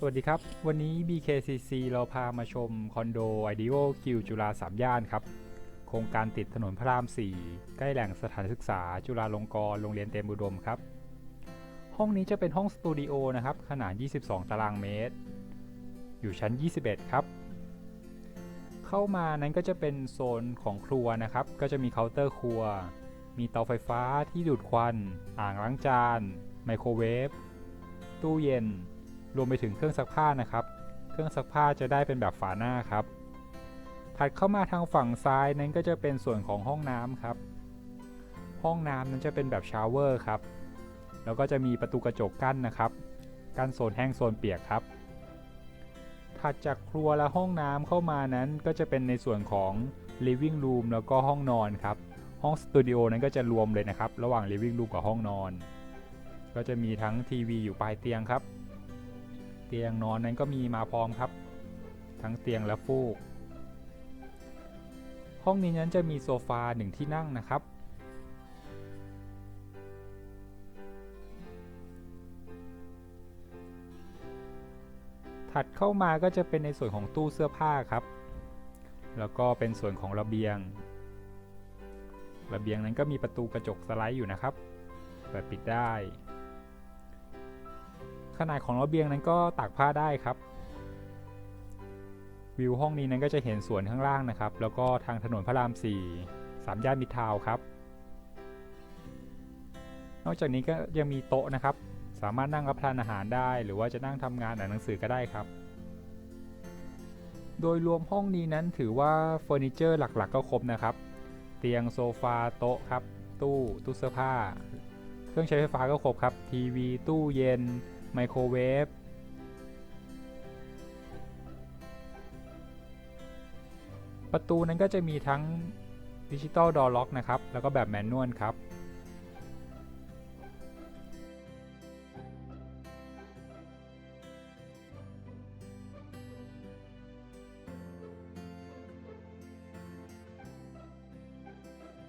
สวัสดีครับ วันนี้ BKCC เราพามาชมคอนโด IDEO กิวจุฬาสามย่านครับ โครงการติดถนนพระราม 4 ใกล้แหล่งสถานศึกษา จุฬาลงกรณ์โรงเรียนเตรียมอุดมครับ ห้องนี้จะเป็นห้องสตูดิโอนะครับ ขนาด 22 ตารางเมตร อยู่ชั้น 21 ครับ เข้ามานั้นก็จะเป็นโซนของครัวนะครับ ก็จะมีเคาน์เตอร์ครัว มีเตาไฟฟ้าที่ดูดควัน อ่างล้างจาน ไมโครเวฟ ตู้เย็น รวมไปถึงเครื่องซักผ้านะครับ เครื่องซักผ้าจะได้เป็นแบบฝาหน้าครับ ถัดเข้ามาทางฝั่งซ้ายนั้นก็จะเป็นส่วนของห้องน้ำครับ ห้องน้ำนั้นจะเป็นแบบชาวเวอร์ครับ แล้วก็จะมีประตูกระจกกั้นนะครับ กั้นโซนแห้งโซนเปียกครับ ถัดจากครัวและห้องน้ำเข้ามานั้นก็จะเป็นในส่วนของ living room แล้วก็ห้องนอนครับ ห้องสตูดิโอนั้นก็จะรวมเลยนะครับ ระหว่าง living room กับห้องนอน ก็จะมีทั้งทีวีอยู่ปลายเตียงครับ เตียงนอนนั้นก็มีมาพร้อมครับ ทั้งเตียงและฟูก ห้องนี้นั้นจะมีโซฟาหนึ่งที่นั่งนะครับ ถัดเข้ามาก็จะเป็นในส่วนของตู้เสื้อผ้าครับ แล้วก็เป็นส่วนของระเบียง ระเบียงนั้นก็มีประตูกระจกสไลด์อยู่นะครับ เปิดปิดได้ ขนาดของระเบียงนั้นก็ตากผ้าได้ครับ วิวห้องนี้นั้นก็จะเห็นสวนข้างล่างนะครับ แล้วก็ทางถนนพระราม 4 สามย่านมิตรทาวครับ นอกจากนี้ก็ยังมีโต๊ะนะครับ สามารถนั่งรับประทานอาหารได้ หรือว่าจะนั่งทำงานอ่านหนังสือก็ได้ครับโดยรวมห้องนี้นั้นถือว่าเฟอร์นิเจอร์หลักๆ ก็ครบนะครับ เตียงโซฟาโต๊ะครับ ตู้ตู้เสื้อผ้า เครื่องใช้ไฟฟ้าก็ครบครับ ทีวี ตู้เย็น ไมโครเวฟประตูนั้นก็จะมีทั้งดิจิตอลดอร์ล็อกนะครับ แล้วก็แบบแมนนวลครับ